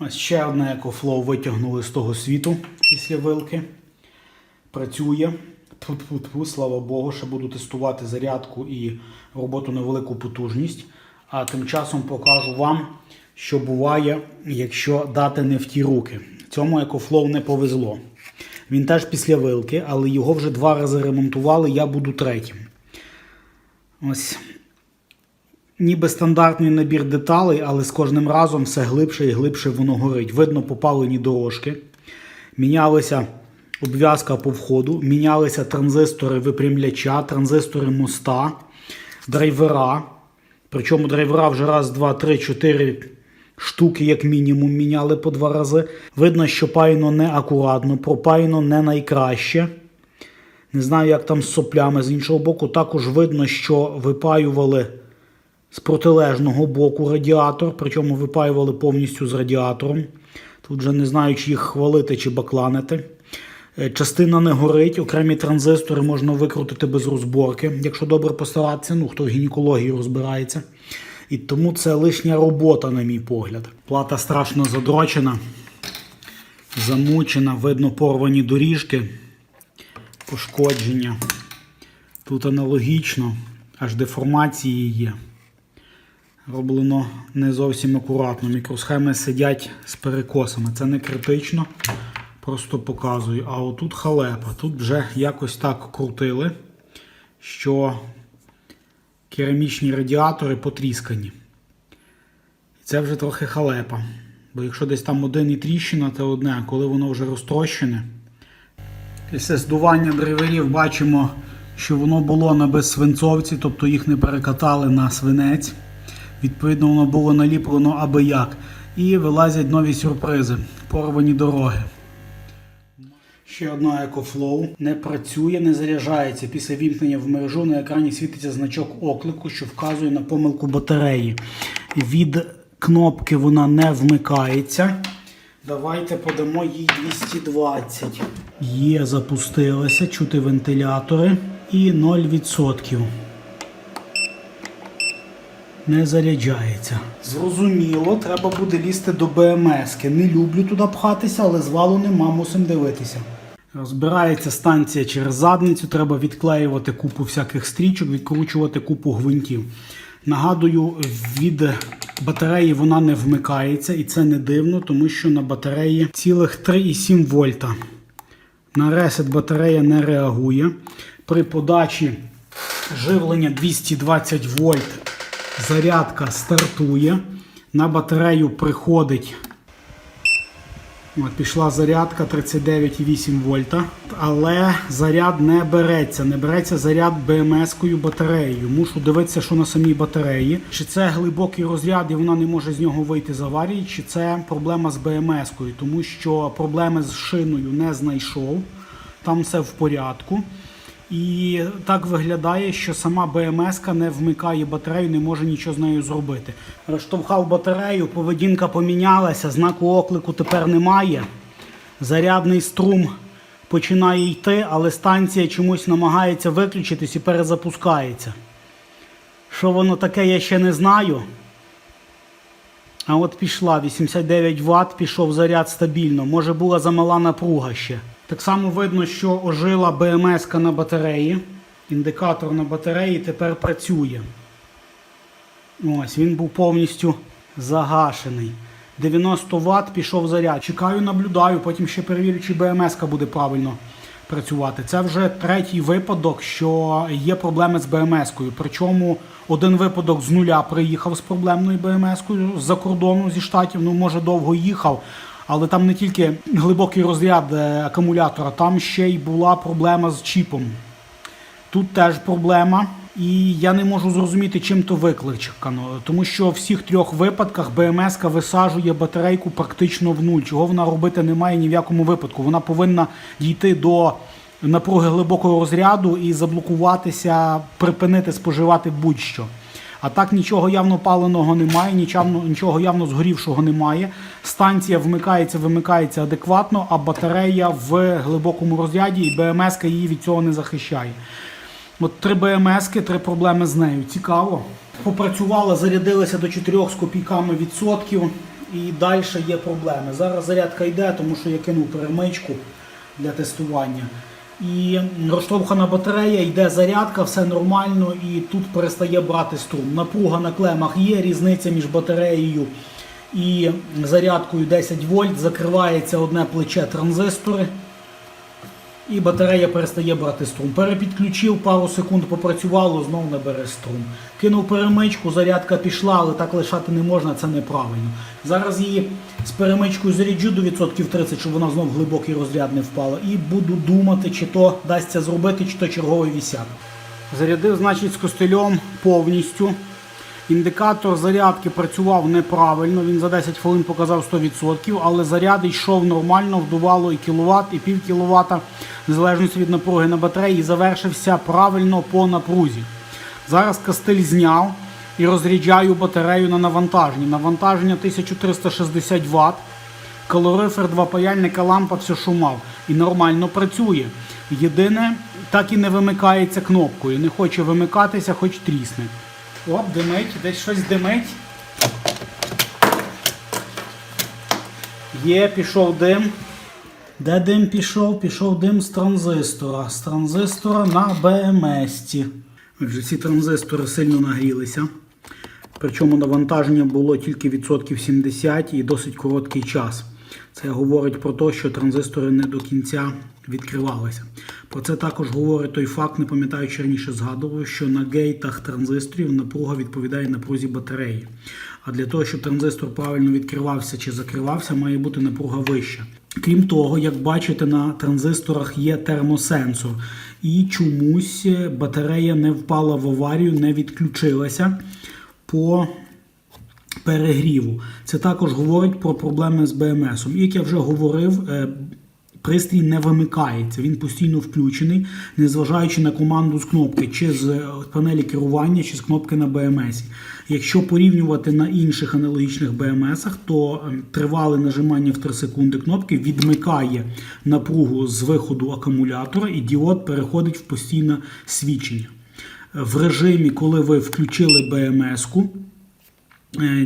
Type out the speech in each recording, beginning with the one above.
Ось ще одне екофлоу витягнули з того світу після вилки. Працює. Тьфу-тьфу-тьфу, слава Богу, ще буду тестувати зарядку і роботу на велику потужність. А тим часом покажу вам, що буває, якщо дати не в ті руки. Цьому екофлоу не повезло. Він теж після вилки, але його вже два рази ремонтували, я буду третім. Ось ніби стандартний набір деталей, але з кожним разом все глибше і глибше воно горить. Видно попалені дорожки, мінялися обв'язка по входу, мінялися транзистори випрямляча, транзистори моста, драйвера. Причому драйвера вже раз, два, три, чотири штуки, як мінімум, міняли по два рази. Видно, що паяно не акуратно, пропаяно не найкраще. Не знаю, як там з соплями. З іншого боку, також видно, що випаювали з протилежного боку радіатор, причому випаювали повністю з радіатором. Тут вже не знаю, чи їх хвалити чи бакланити. Е, Частина не горить, окремі транзистори можна викрутити без розборки, якщо добре постаратися, ну хто в гінекології розбирається. І тому це лишня робота, на мій погляд. Плата страшно задрочена, замучена, видно порвані доріжки, пошкодження. Тут аналогічно, аж деформації є. Роблено не зовсім акуратно. Мікросхеми сидять з перекосами. Це не критично, просто показую. А отут халепа. Тут вже якось так крутили, що керамічні радіатори потріскані. Це вже трохи халепа. Бо якщо десь там один і тріщина, це одне, коли воно вже розтрощене. Після здування драйверів бачимо, що воно було на безсвинцовці, тобто їх не перекатали на свинець. Відповідно, воно було наліплено аби як. І вилазять нові сюрпризи. Порвані дороги. Ще одна EcoFlow не працює, не заряджається. Після вімкнення в мережу на екрані світиться значок оклику, що вказує на помилку батареї. Від кнопки вона не вмикається. Давайте подамо їй 220. Є, запустилася, чути вентилятори і 0%. Не заряджається. Зрозуміло, треба буде лізти до БМС. Не люблю туди пхатися, але звалу нема, мусимо дивитися. Розбирається станція через задницю, треба відклеювати купу всяких стрічок, відкручувати купу гвинтів. Нагадую, від батареї вона не вмикається, і це не дивно, тому що на батареї цілих 3,7 вольта. На ресет батарея не реагує. При подачі живлення 220 вольт зарядка стартує. На батарею приходить. От, пішла зарядка 39,8 вольта. Але заряд не береться. Не береться заряд БМС-кою батареєю. Мушу дивитися, що на самій батареї. Чи це глибокий розряд і вона не може з нього вийти з аварії, чи це проблема з БМС-кою, тому що проблеми з шиною не знайшов. Там все в порядку. І так виглядає, що сама БМС не вмикає батарею, не може нічого з нею зробити. Розштовхав батарею, поведінка помінялася, знаку оклику тепер немає. Зарядний струм починає йти, але станція чомусь намагається виключитись і перезапускається. Що воно таке, я ще не знаю. А от пішла 89 Вт, пішов заряд стабільно. Може була замала напруга ще. Так само видно, що ожила БМС на батареї. Індикатор на батареї тепер працює. Ось, він був повністю загашений. 90 Вт пішов заряд. Чекаю, наблюдаю, потім ще перевірю, чи БМС буде правильно працювати. Це вже третій випадок, що є проблеми з БМС-кою. Причому один випадок з нуля приїхав з проблемною БМС-кою з-за кордону зі штатів, ну може довго їхав. Але там не тільки глибокий розряд е, акумулятора, там ще й була проблема з чіпом. Тут теж проблема. І я не можу зрозуміти, чим то викликано. Тому що в всіх трьох випадках БМС висаджує батарейку практично в нуль. Чого вона робити не має ні в якому випадку. Вона повинна дійти до напруги глибокого розряду і заблокуватися, припинити споживати будь-що. А так нічого явно паленого немає, нічого, явно згорівшого немає. Станція вмикається, вимикається адекватно, а батарея в глибокому розряді і БМС її від цього не захищає. От три БМС, три проблеми з нею. Цікаво. Попрацювала, зарядилася до 4 з копійками відсотків. і далі є проблеми. Зараз зарядка йде, тому що я кинув перемичку для тестування. І розштовхана батарея, йде зарядка, все нормально, і тут перестає брати струм. Напруга на клемах є, різниця між батареєю і зарядкою 10 вольт, закривається одне плече транзистори. І батарея перестає брати струм. Перепідключив, пару секунд попрацювало, знову не бере струм. Кинув перемичку, зарядка пішла, але так лишати не можна, це неправильно. Зараз її з перемичкою заряджу до відсотків 30, щоб вона знов глибокий розряд не впала. І буду думати, чи то дасться зробити, чи то черговий вісяк. Зарядив, значить, з костелем повністю. Індикатор зарядки працював неправильно, він за 10 хвилин показав 100%, але заряд йшов нормально, вдувало і кіловат, і пів кіловата, в залежності від напруги на батареї, і завершився правильно по напрузі. Зараз кастель зняв і розряджаю батарею на навантаженні. Навантаження 1360 Вт. Калорифер, два паяльника, лампа, все що мав. І нормально працює. Єдине, так і не вимикається кнопкою. Не хоче вимикатися, хоч трісне. Оп, димить, десь щось димить. Є, пішов дим. Де дим пішов? Пішов дим з транзистора. З транзистора на БМС. Отже, ці транзистори сильно нагрілися. Причому навантаження було тільки відсотків 70 і досить короткий час. Це говорить про те, що транзистори не до кінця відкривалися. Про це також говорить той факт, не пам'ятаю, чи раніше згадував, що на гейтах транзисторів напруга відповідає напрузі батареї. А для того, щоб транзистор правильно відкривався чи закривався, має бути напруга вища. Крім того, як бачите, на транзисторах є термосенсор, і чомусь батарея не впала в аварію, не відключилася по перегріву. Це також говорить про проблеми з БМС. І як я вже говорив, е, пристрій не вимикається, він постійно включений, незважаючи на команду з кнопки, чи з е, панелі керування, чи з кнопки на БМС. Якщо порівнювати на інших аналогічних БМСах, то е, тривале нажимання в 3 секунди кнопки відмикає напругу з виходу акумулятора, і діод переходить в постійне свідчення. В режимі, коли ви включили БМС-ку,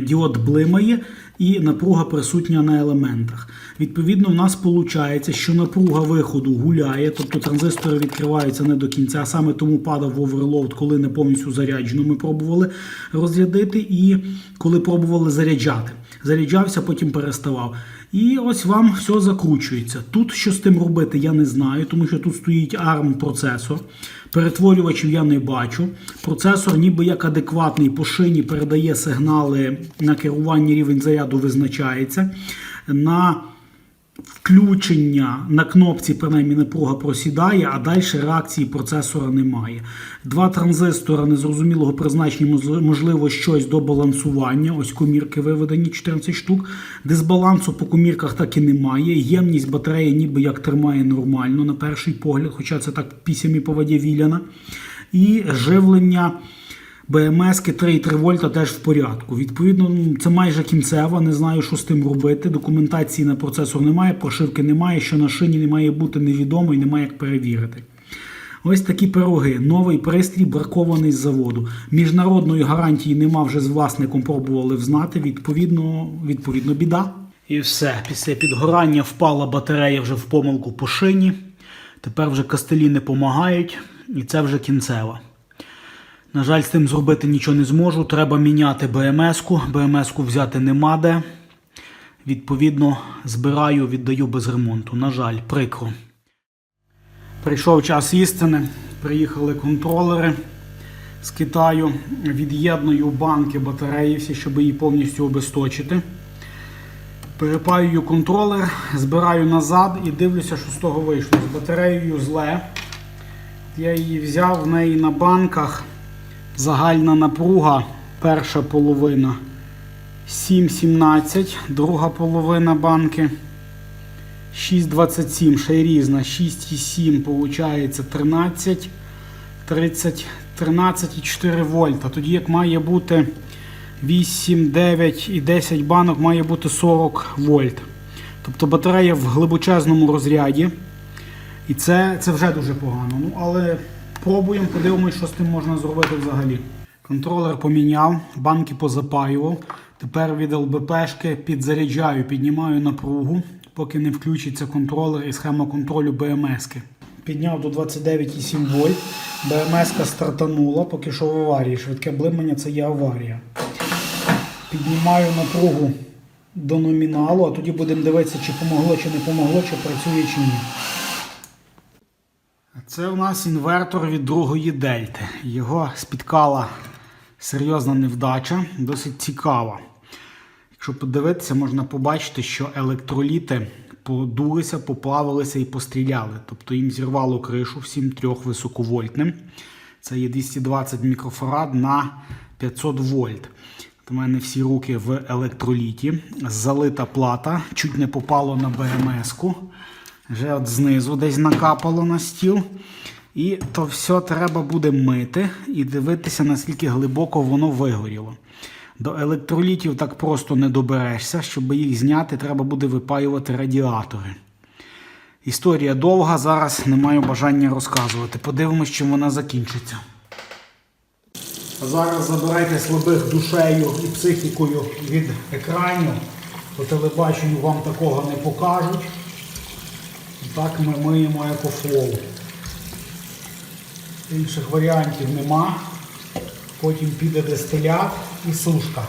діод блимає і напруга присутня на елементах. Відповідно, в нас виходить, що напруга виходу гуляє, тобто транзистори відкриваються не до кінця. Саме тому падав оверлоуд, коли не повністю заряджено. Ми пробували розрядити і коли пробували заряджати. Заряджався, потім переставав. І ось вам все закручується. Тут що з тим робити, я не знаю, тому що тут стоїть ARM процесор. Перетворювачів я не бачу. Процесор, ніби як адекватний по шині, передає сигнали на керування рівень заряду визначається. На включення на кнопці, принаймні, напруга просідає, а далі реакції процесора немає. Два транзистора незрозумілого призначення, можливо, щось до балансування. Ось комірки виведені 14 штук. Дисбалансу по комірках так і немає. Ємність батареї ніби як тримає нормально на перший погляд, хоча це так пісями по воді віляна. І живлення. БМСки 3,3 вольта теж в порядку. Відповідно, це майже кінцева, не знаю, що з тим робити. Документації на процесор немає, прошивки немає, що на шині не має бути невідомо і немає як перевірити. Ось такі пироги. Новий пристрій бракований з заводу. Міжнародної гарантії нема, вже з власником пробували взнати. Відповідно, відповідно, біда. І все. Після підгорання впала батарея вже в помилку по шині. Тепер вже кастелі не допомагають, і це вже кінцева. На жаль, з тим зробити нічого не зможу. Треба міняти БМС-ку. БМС-ку взяти нема де. Відповідно, збираю, віддаю без ремонту. На жаль, прикро. Прийшов час істини. Приїхали контролери з Китаю. Від'єдную банки батареї, всі, щоб її повністю обесточити. Перепаюю контролер, збираю назад і дивлюся, що з того вийшло. З батареєю зле. Я її взяв в неї на банках. Загальна напруга, перша половина 7,17, друга половина банки 6,27, ще й різна, 6,7, виходить 13, 30, 13,4 вольта. Тоді як має бути 8, 9 і 10 банок, має бути 40 вольт. Тобто батарея в глибочезному розряді. І це, це вже дуже погано. Ну, але пробуємо, подивимось, що з тим можна зробити взагалі. Контролер поміняв, банки позапаював. Тепер від ЛБПшки підзаряджаю, піднімаю напругу, поки не включиться контролер і схема контролю БМСки. Підняв до 29,7 вольт. БМСка стартанула, поки що в аварії. Швидке блимання це є аварія. Піднімаю напругу до номіналу, а тоді будемо дивитися, чи помогло, чи не помогло, чи працює, чи ні. Це у нас інвертор від другої дельти. Його спіткала серйозна невдача, досить цікава. Якщо подивитися, можна побачити, що електроліти подулися, поплавилися і постріляли. Тобто їм зірвало кришу всім трьох високовольтним. Це є 220 мікрофарад на 500 вольт. У мене всі руки в електроліті. Залита плата, чуть не попало на БМС-ку. Вже от знизу десь накапало на стіл. І то все треба буде мити і дивитися, наскільки глибоко воно вигоріло. До електролітів так просто не доберешся. Щоб їх зняти, треба буде випаювати радіатори. Історія довга, зараз не маю бажання розказувати. Подивимось, чим вона закінчиться. Зараз забирайте слабих душею і психікою від екранів. По телебаченню вам такого не покажуть. Так ми миємо екофлоу. Інших варіантів нема. Потім піде дистилят і сушка.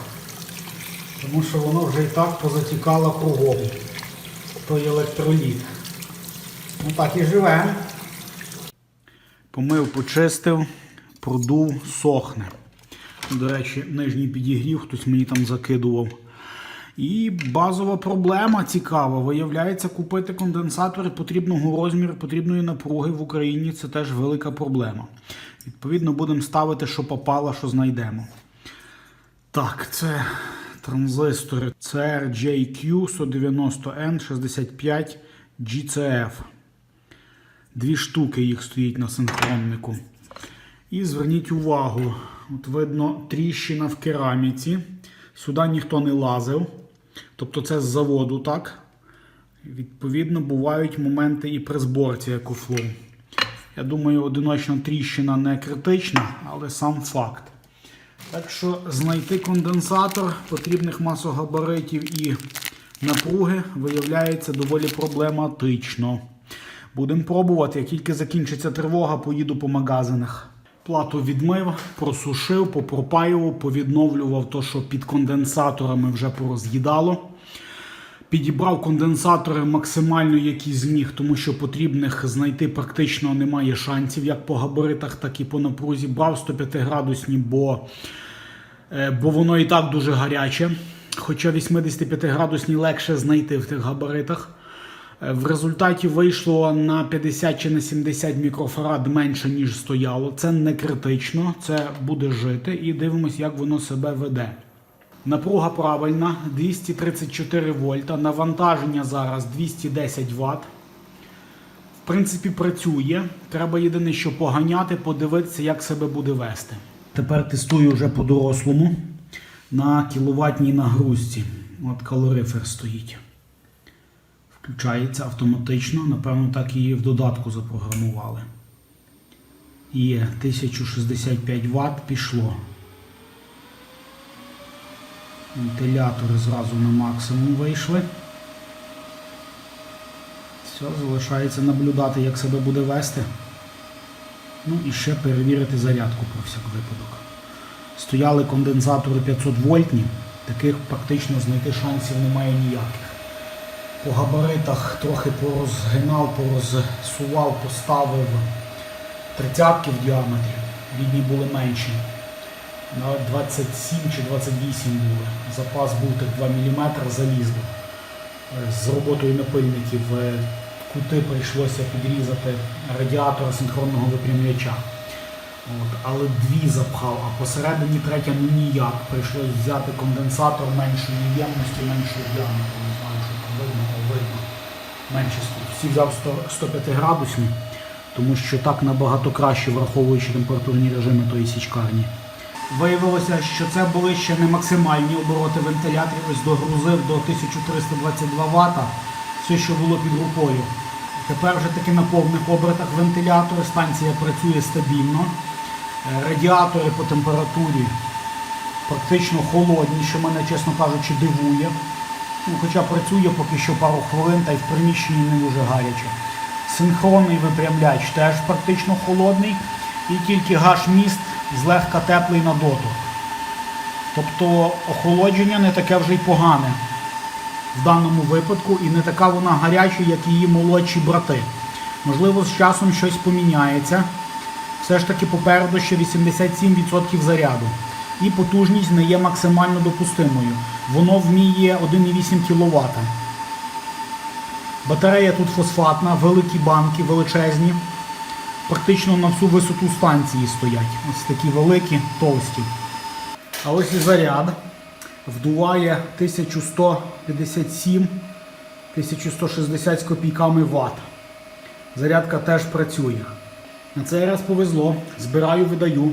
Тому що воно вже і так позатікало кругом. Той електроліт. Ну так і живемо. Помив, почистив, продув, сохне. До речі, нижній підігрів, хтось мені там закидував. І базова проблема цікава. Виявляється, купити конденсатори потрібного розміру, потрібної напруги в Україні це теж велика проблема. Відповідно, будемо ставити, що попало, що знайдемо. Так, це транзистори CRJQ 190N65 GCF. Дві штуки їх стоїть на синхроннику. І зверніть увагу, от видно тріщина в кераміці. Сюди ніхто не лазив. Тобто це з заводу, так? Відповідно, бувають моменти і при зборці екофлоу. Я думаю, одиночна тріщина не критична, але сам факт. Так що знайти конденсатор потрібних масогабаритів і напруги виявляється доволі проблематично. Будемо пробувати, як тільки закінчиться тривога, поїду по магазинах. Плату відмив, просушив, попропаював, повідновлював то, що під конденсаторами вже пороз'їдало. Підібрав конденсатори максимально, які зміг, тому що потрібних знайти практично немає шансів, як по габаритах, так і по напрузі. Брав 105 градусні, бо, е, бо воно і так дуже гаряче. Хоча 85 градусні легше знайти в тих габаритах. Е, В результаті вийшло на 50 чи на 70 мікрофарад менше, ніж стояло. Це не критично, це буде жити і дивимося, як воно себе веде. Напруга правильна, 234 вольта. Навантаження зараз 210 Вт. В принципі, працює. Треба єдине, що поганяти, подивитися, як себе буде вести. Тепер тестую вже по-дорослому на кіловатній нагрузці. От калорифер стоїть. Включається автоматично. Напевно, так її в додатку запрограмували. Є 1065 Вт пішло. Вентилятори зразу на максимум вийшли. Все, залишається наблюдати, як себе буде вести. Ну і ще перевірити зарядку про всяк випадок. Стояли конденсатори 500 вольтні, таких практично знайти шансів немає ніяких. По габаритах трохи порозгинав, порозсував, поставив тридцятки в діаметрі, рідні були менші. На 27 чи 28 були. Запас був так 2 мм залізли. Е, З роботою напильників е, кути прийшлося підрізати радіатора синхронного випрямляча. От, але дві запхав, а посередині третя ну ніяк. Прийшлося взяти конденсатор меншої ємності, меншого діаметру. Не знаю, що там видно, але видно. Менше. Всі взяв 105 градусні, тому що так набагато краще, враховуючи температурні режими тої січкарні. Виявилося, що це були ще не максимальні обороти вентиляторів, ось догрузив до 1322 Вт, все, що було під рукою. Тепер вже таки на повних обертах вентилятори, станція працює стабільно. Е, Радіатори по температурі практично холодні, що мене, чесно кажучи, дивує. Ну, хоча працює поки що пару хвилин, та й в приміщенні не дуже гаряче. Синхронний випрямляч теж практично холодний, і тільки гаш-міст злегка теплий на дотик. Тобто охолодження не таке вже й погане в даному випадку, і не така вона гаряча, як її молодші брати. Можливо, з часом щось поміняється. Все ж таки попереду ще 87% заряду. І потужність не є максимально допустимою. Воно вміє 1,8 кВт. Батарея тут фосфатна, великі банки, величезні. Практично на всю висоту станції стоять. Ось такі великі, товсті. А ось і заряд. Вдуває 1157 1160 з копійками Вт. Зарядка теж працює. На цей раз повезло. Збираю, видаю.